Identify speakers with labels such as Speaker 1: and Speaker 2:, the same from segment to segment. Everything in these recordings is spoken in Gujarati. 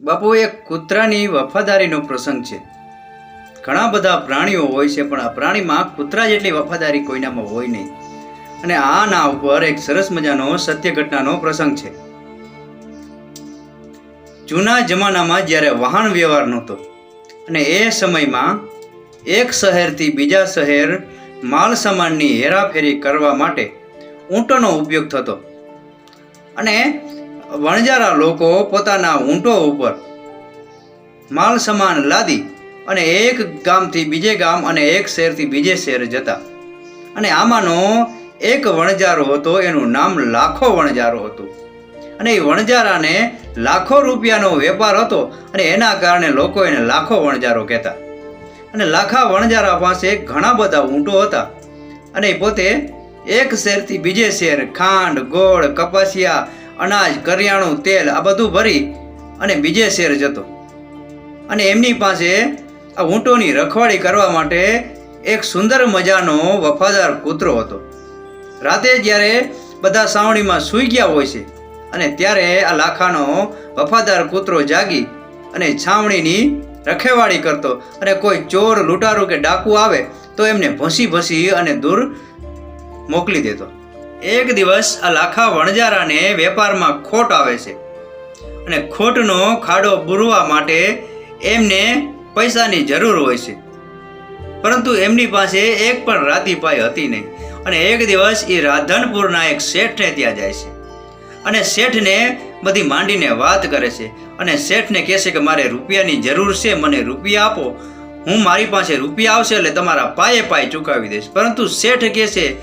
Speaker 1: બાપુ એક કૂતરાની વફાદારીનો પ્રસંગ છે. ઘણા બધા પ્રાણીઓ હોય છે, પણ આ પ્રાણીમાં કૂતરા જેટલી વફાદારી કોઈનામાં હોય નહીં. અને આ ના ઉપર એક સરસ મજાનો સત્ય ઘટનાનો પ્રસંગ છે. જૂના જમાનામાં જ્યારે વાહન વ્યવહાર નહોતો, અને એ સમયમાં એક શહેરથી બીજા શહેર માલ સામાનની હેરાફેરી કરવા માટે ઊંટનો ઉપયોગ થતો. અને વણજારા લોકો પોતાના ઊંટો ઉપર માલ સામાન લાદી અને એક ગામથી બીજે ગામ અને એક શહેરથી બીજે શહેર જતા. અને આમાંનો એક વણજારો હતો, એનું નામ લાખો વણજારો હતું. અને એ વણજારાને લાખો રૂપિયાનો વેપાર હતો અને એના કારણે લોકો એને લાખો વણજારો કહેતા. અને લાખા વણજારા પાસે ઘણા બધા ઊંટો હતા. અને પોતે એક શહેરથી બીજે શહેર ખાંડ, ગોળ, કપાસિયા અનાજ, કરિયાણું, તેલ આ બધું ભરી અને બીજે શેર જતો. અને એમની પાસે આ ઊંટોની રખવાળી કરવા માટે એક સુંદર મજાનો વફાદાર કૂતરો હતો. રાતે જ્યારે બધા સાવણીમાં સૂઈ ગયા હોય છે અને ત્યારે આ લાખાનો વફાદાર કૂતરો જાગી અને છાવણીની રખેવાળી કરતો અને કોઈ ચોર, લૂંટારું કે ડાકુ આવે તો એમને ભસી ભસી અને દૂર મોકલી દેતો. એક દિવસ આ લાખા વણજારાને વેપારમાં ખોટ આવે છે. અને ખોટનો ખાડો બુરવા માટે એમને પૈસાની જરૂર હોય છે. પરંતુ એમની પાસે એક પણ રાતીપાઈ હતી નહીં. અને એક દિવસ એ રાધનપુરના એક શેઠને ત્યાં જાય છે. અને શેઠને બધી માંડીને વાત કરે છે. અને શેઠને કહેશે કે મારે રૂપિયાની જરૂર છે, મને રૂપિયા આપો. હું મારી પાસે રૂપિયા આવશે એટલે તમારા પાયે પાય ચૂકવી દઈશ. પરંતુ શેઠ કહે છે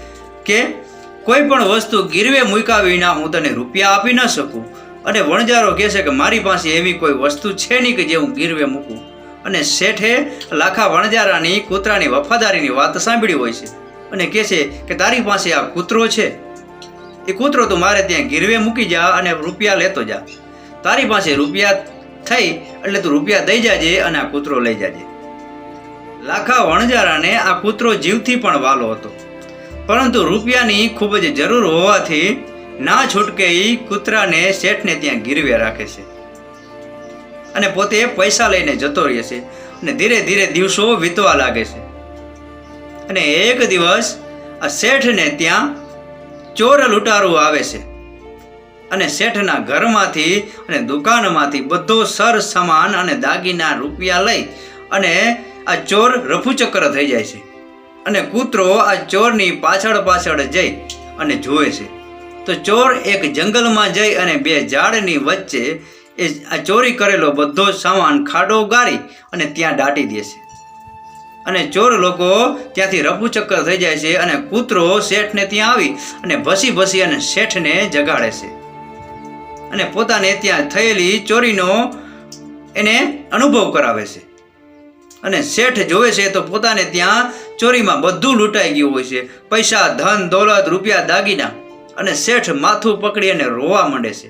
Speaker 1: કે કોઈ પણ વસ્તુ ગીરવે મૂક્યા વિના હું તને રૂપિયા આપી ન શકું. અને વણજારો કહેશે કે મારી પાસે એવી કોઈ વસ્તુ છે નહીં કે જે હું ગીરવે મૂકું. અને શેઠે લાખા વણજારાની કૂતરાની વફાદારીની વાત સાંભળી હોય છે અને કહે છે કે તારી પાસે આ કૂતરો છે. એ કૂતરો તો મારે ત્યાં ગીરવે મૂકી જા અને રૂપિયા લેતો જા. તારી પાસે રૂપિયા થઈ એટલે તું રૂપિયા દઈ જાજે અને આ કૂતરો લઈ જાજે. લાખા વણજારાને આ કૂતરો જીવથી પણ વાલો હતો. પરંતુ રૂપિયાની ખૂબ જ જરૂર હોવાથી ના છૂટકે કૂતરાને શેઠને ત્યાં ગીરવે રાખે છે. અને પોતે પૈસા લઈને જતો રહે છે અને ધીરે ધીરે દિવસો વીતવા લાગે છે. અને એક દિવસ આ શેઠને ત્યાં ચોર લૂંટારું આવે છે. અને શેઠના ઘરમાંથી અને દુકાનમાંથી બધો સર, સામાન અને દાગીના રૂપિયા લઈ અને આ ચોર રફુચક્ર થઈ જાય છે. અને કૂતરો આ ચોરની પાછળ પાછળ જઈ અને જુએ છે. તો ચોર એક જંગલમાં જઈ અને બે ઝાડની વચ્ચે એ આ ચોરી કરેલો બધો સામાન ખાડો ગાળી અને ત્યાં દાટી દે છે. અને ચોર લોકો ત્યાંથી રફુચક્કર થઈ જાય છે અને કૂતરો શેઠને ત્યાં આવી અને ભસી ભસી અને શેઠને જગાડે છે. અને પોતાને ત્યાં થયેલી ચોરીનો એને અનુભવ કરાવે છે. અને શેઠ જોવે છે તો પોતાને ત્યાં ચોરીમાં બધું લૂંટાઈ ગયું હોય છે. પૈસા, ધન, દોલત, રૂપિયા, દાગીના અને શેઠ માથું પકડી અને રોવા માંડે છે.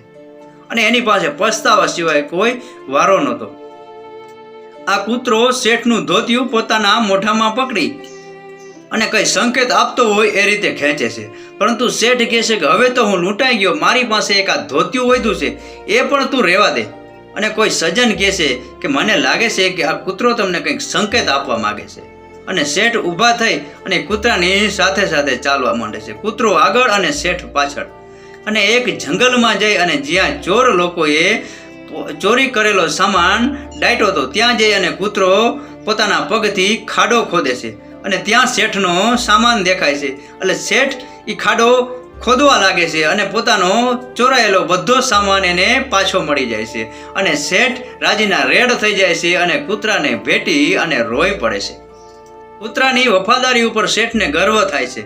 Speaker 1: અને એની પાસે પસ્તાવા સિવાય કોઈ વારો નહોતો. આ કૂતરો શેઠનું ધોતિયું પોતાના મોઢામાં પકડી અને કઈ સંકેત આપતો હોય એ રીતે ખેંચે છે. પરંતુ શેઠ કહે છે કે હવે તો હું લૂંટાઈ ગયો, મારી પાસે એક આ ધોતિયું વધ્યું છે, એ પણ તું રહેવા દે. અને કોઈ સજ્જન કહે છે કે મને લાગે છે કે આ કૂતરો તમને કંઈક સંકેત આપવા માંગે છે. અને શેઠ ઊભા થઈ અને કૂતરાની સાથે સાથે ચાલવા માંડે છે. કૂતરો આગળ અને શેઠ પાછળ. અને એક જંગલમાં જઈ અને જ્યાં ચોર લોકોએ ચોરી કરેલો સામાન ડાયટો હતો, ત્યાં જઈ અને કૂતરો પોતાના પગથી ખાડો ખોદે છે. અને ત્યાં શેઠનો સામાન દેખાય છે. એટલે શેઠ એ ખાડો ખોદવા લાગે છે અને પોતાનો ચોરાયેલો બધો સામાન એને પાછો મળી જાય છે. અને શેઠ રાજીના રેડ થઈ જાય છે અને કૂતરાને ભેટી અને રોઈ પડે છે. કૂતરાની વફાદારી ઉપર શેઠને ગર્વ થાય છે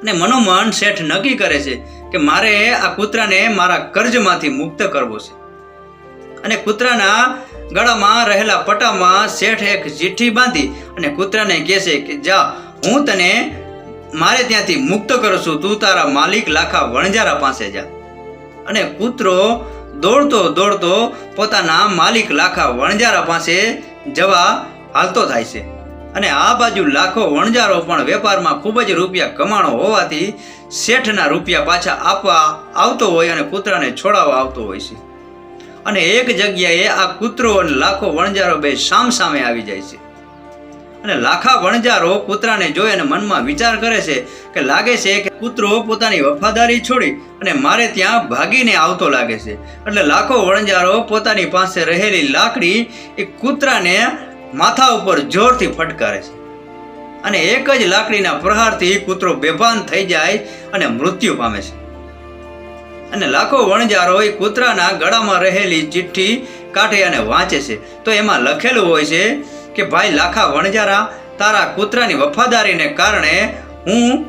Speaker 1: અને મનોમન શેઠ નક્કી કરે છે કે મારે આ કૂતરાને મારા કર્જમાંથી મુક્ત કરવો છે. અને કૂતરાના ગળામાં રહેલા પટામાં શેઠ એક ચિઠ્ઠી બાંધી અને કૂતરાને કહે છે કે, જા, હું તને મારે ત્યાંથી મુક્ત કરું છું. તું તારા માલિક લાખા વણજારા પાસે જા. અને કૂતરો દોડતો દોડતો પોતાના માલિક લાખા વણજારા પાસે જવા હાલતો થાય છે. અને આ બાજુ લાખો વણજારો પણ વેપારમાં ખૂબ જ રૂપિયા કમાણો હોવાથી શેઠના રૂપિયા પાછા આપવા આવતો હોય અને કૂતરાને છોડાવવા આવતો હોય છે. અને એક જગ્યાએ આ કૂતરો અને લાખો વણજારો બે સામ સામે આવી જાય છે. અને લાખા વણજારો કૂતરાને જોઈ અને મનમાં વિચાર કરે છે કે લાગે છે કે કૂતરો પોતાની વફાદારી છોડી અને મારે ત્યાં ભાગીને આવતો લાગે છે. એટલે લાખો વણજારો પોતાની પાસે રહેલી લાકડી એ કૂતરાને માથા ઉપર જોરથી ફટકારે છે. અને એક જ લાકડીના પ્રહારથી કૂતરો બેભાન થઈ જાય અને મૃત્યુ પામે છે. અને લાખો વણજારો એ કૂતરાના ગળામાં રહેલી ચિઠ્ઠી કાઢે અને વાંચે છે. તો એમાં લખેલું હોય છે કે, ભાઈ, લાખા વણજારા તારા કૂતરાની વફાદારીને કારણે હું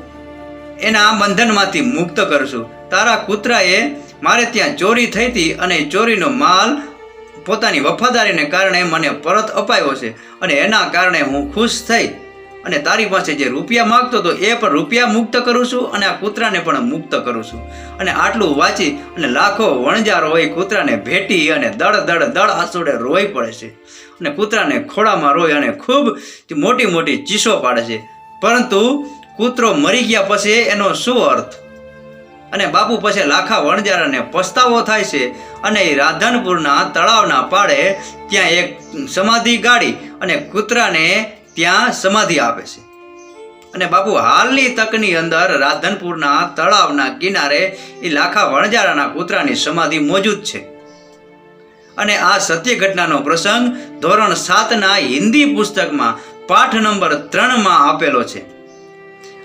Speaker 1: એના બંધનમાંથી મુક્ત કરું છું. તારા કૂતરાએ મારે ત્યાં ચોરી થઈ હતી અને ચોરીનો માલ પોતાની વફાદારીને કારણે મને પરત અપાયો છે અને એના કારણે હું ખુશ થઈ. અને તારી પાસે જે રૂપિયા માગતો હતો એ પણ રૂપિયા મુક્ત કરું છું અને આ કૂતરાને પણ મુક્ત કરું છું. અને આટલું વાંચી અને લાખો વણજારો હોય કૂતરાને ભેટી અને દળ દળ દળ આસોડે રોઈ પડે છે. અને કૂતરાને ખોળામાં રોય અને ખૂબ મોટી મોટી ચીસો પાડે છે. પરંતુ કૂતરો મરી ગયા પછી એનો શું અર્થ? અને બાપુ પછી લાખા વણજારાને પસ્તાવો થાય છે અને એ રાધનપુરના તળાવના પાડે ત્યાં એક સમાધિ ગાડી અને કૂતરાને ત્યાં સમાધિ આપે છે. અને બાપુ હાલની તકની અંદર રાધનપુરના તળાવના કિનારે એ લાખા વણજારાના કૂતરાની સમાધિ મોજૂદ છે. અને આ સત્ય ઘટનાનો પ્રસંગ ધોરણ સાતના હિન્દી પુસ્તકમાં પાઠ નંબર ત્રણમાં આપેલો છે.